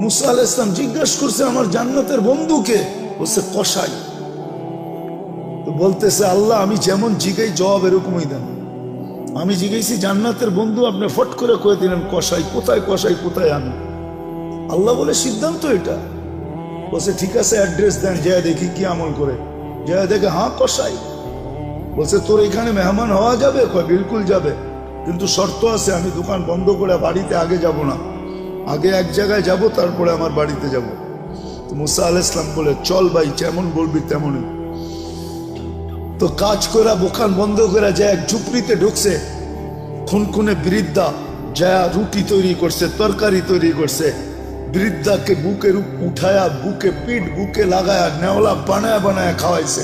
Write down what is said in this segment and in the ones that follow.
মুসা আল ইসলাম জিজ্ঞাসা করছে আমার জান্নাতের বন্ধুকে, বলছে কষাই বলতেছে, আল্লাহ, আমি যেমন জিগাই, জবাব এরকমই দেন। আমি জিজ্ঞেসি জান্নাতের বন্ধু আপনি ফট করে কয়ে দিলেন কষাই কোথায় কষাই কোথায় আমি? আল্লাহ বলে, সিদ্ধান্ত এটা। বলছে, ঠিক আছে, অ্যাড্রেস দেন জয়া দেখি কি আমল করে। জয়া দেখে হ্যাঁ কষাই বলছে, তোর এখানে মেহমান হওয়া যাবে? কয়, বিলকুল যাবে। কিন্তু শর্ত আছে, আমি দোকান বন্ধ করে বাড়িতে আগে যাব না। আগে এক জায়গায় যাব, তারপরে আমার বাড়িতে যাব। মুসা আল ইসলাম বলে, চল ভাই, যেমন বলবি তেমনই। তো কাজ করা দোকান বন্ধ করে যায়, এক ঝুপড়িতে ঢুকছে, খুনখুনে বৃদ্ধা যা রুটি তৈরি করছে, তরকারি তৈরি করছে। বৃদ্ধাকে বুকের উঠায়া, বুকে পিঠ, বুকে লাগায়া, নেওলা বানায় বানায় খাওয়াইছে।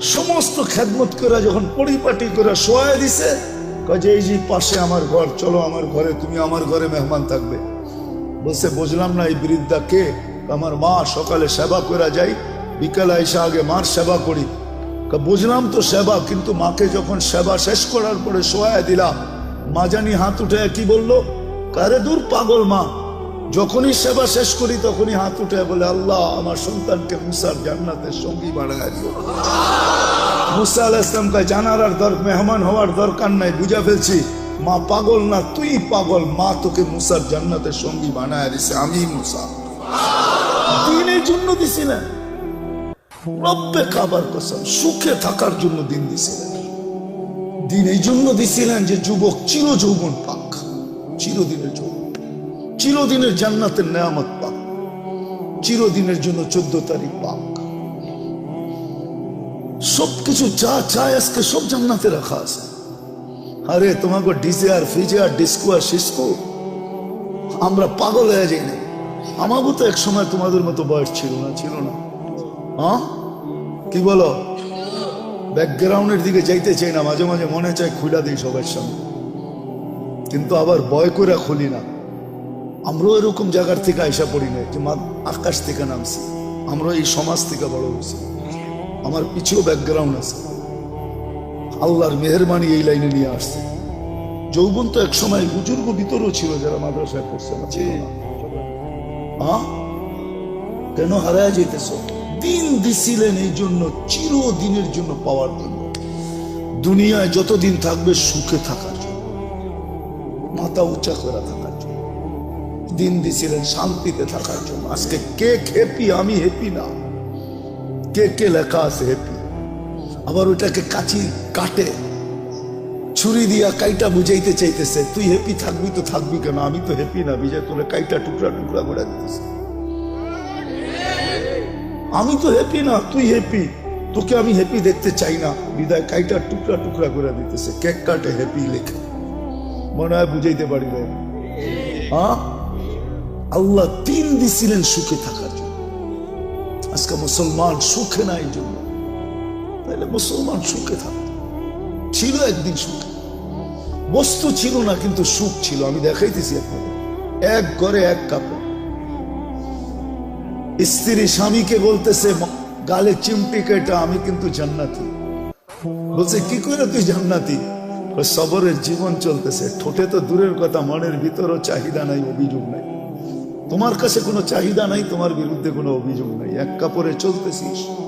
সমস্ত খেদমত করে যখন পরিপাটি করে শোয়া দিছে যে, এই যে পাশে আমার ঘর, চলো আমার ঘরে, তুমি আমার ঘরে মেহমান থাকবে। বলছে, বুঝলাম না এই বৃদ্ধা কে আমার মা সকালে সেবা করে যাই, বিকালে এসে আগে মার সেবা করি। বুঝলাম তো সেবা, কিন্তু মাকে যখন সেবা শেষ করার পরে শোয়া দিলাম, মা জানি হাত উঠে কি বলল? কারে দূর পাগল মা। যখনই সেবা শেষ করি, তখনই হাত উঠে বলে, আল্লাহ, আমার সন্তানকে মুসার জান্নাতের সঙ্গী বানায় দিও। মুসা আল ইসলামকে জানার আর দর, মেহমান হওয়ার দরকার নাই, বুঝা ফেলছি। মা পাগল না, তুই পাগল। মা তোকে মুসার জান্নাতের সঙ্গী বানায় দিছে, আমি মুসা। দিনের জন্য রব্বে খাবার কসম, সুখে থাকার জন্য দিন দিছিলেন। দিন এই জন্য দিছিলেন যে যুবক চির যৌবন পাক। চিরদিনের চিরদিনের জান্নাতের নেয়ামত পাক। চিরদিনের জন্য চোদ্দ তারিখ পাক। সবকিছু যা চায় আজকে সব জান্নাতে রাখা আছে। আরে, তোমাকে ডিজে আর ফিজে আর ডিস্কো আর সিস্কো? আমরা পাগল হয়ে যাই না আমাকেও তো এক সময় তোমাদের মতো বয়স ছিল না ছিল না। হ্যাঁ কি বলো? ব্যাকগ্রাউন্ডের দিকে যাইতে চাই না, মাঝে মাঝে মনে চায় খুলে দিই সবার সামনে। কিন্তু আবার ভয় করে খুলি না। আমরাও এরকম জায়গার থেকে আইসা পড়ি না যে আকাশ থেকে নামছি। আমরা এই সমাজ থেকে বড় হয়েছি। আমার পিছিয়েও ব্যাকগ্রাউন্ড আছে। আল্লাহর মেহরবানি এই লাইনে নিয়ে আসছে। যৌবন তো একসময় বুজুর্গ ভিতরও ছিল যারা মাদ্রাসায় পড়ছে না। ছিল না? কেন হারায় যেতেছ দিন দিছিলেন এই জন্য চিরদিনের জন্য পাওয়ার জন্য। দুনিয়ায় যতদিন থাকবে সুখে থাকার জন্য। মাথা উঁচা করে থাকার জন্য। দিন দিছিলেন শান্তিতে থাকার জন্য। আজকে কে হ্যাপি আমি হ্যাপি না। কে কে লেখা আছে হ্যাপি আবার ওটাকে কাচি কাটে। ছুরি দিয়া কাইটা বুঝাইতে চাইতেছে, তুই হ্যাপি থাকবি তো থাকবি কেন? আমি তো হ্যাপি না, বিজয় তোরে কাইটা টুকরা টুকরা করে দিতেছে। আমি তো হ্যাপি না, তুই হ্যাপি তোকে আমি হ্যাপি দেখতে চাই না। বিদায় কাইটা টুকরা টুকরা করে দিতেছে, কেক কাটে হ্যাপি লেখে। মনে হয় বুঝাইতে পারি না হ্যাঁ? আল্লাহ তিন দিছিলেন সুখে থাকার জন্য। আজকে মুসলমান সুখে নাই জন্য। তাহলে মুসলমান সুখে থাকত। ছিল একদিন সুখে। বস্তু ছিল না, কিন্তু সুখ ছিল। আমি দেখাইতেছি আপনাদের। এক ঘরে এক কাপড়। স্ত্রী স্বামীকে বলতেছে গালে চিমটি কেটা আমি কিন্তু জান্নাতি। বলছে, কি করে তুই জান্নাতি? সবরের জীবন চলতেছে। ঠোঁটে তো দূরের কথা, মনের ভিতরও চাহিদা নাই, অভিযোগ নাই। তোমার কাছে কোনো চাহিদা নাই, তোমার বিরুদ্ধে কোনো অভিযোগ নাই। এক কাপড়ে চলতেছিস।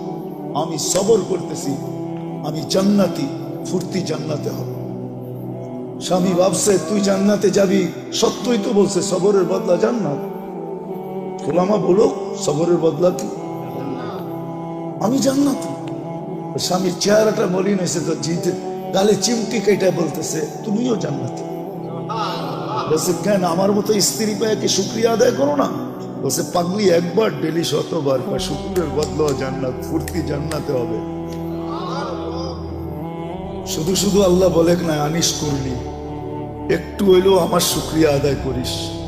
আমি সবর করতেছি, আমি জান্নাতি, ফুর্তি জান্নাতে হবে। স্বামী ভাবছে, তুই জান্নাতে যাবি? সত্যই তো বলছে, সবরের বদলা জান্নাত। খোলামা বলো সবরের বদলা কি? আমি জান্নাতি। স্বামীর চেহারাটা মলিন হয়েছে তো জিতে গালে চিমটি কেটে বলতেছে, তুমিও জান্নাতি। বলছে, কেন? আমার মতো স্ত্রী পায় কি শুক্রিয়া আদায় করো না? বলছে, পাগলি, একবার ডেলি শতবার বা শুকুরের বদলা জান্নাত, ফুর্তি জান্নাতে হবে। শুধু শুধু আল্লাহ বলে না, আনিস করলি। একটু হইলেও আমার শুক্রিয়া আদায় করিস।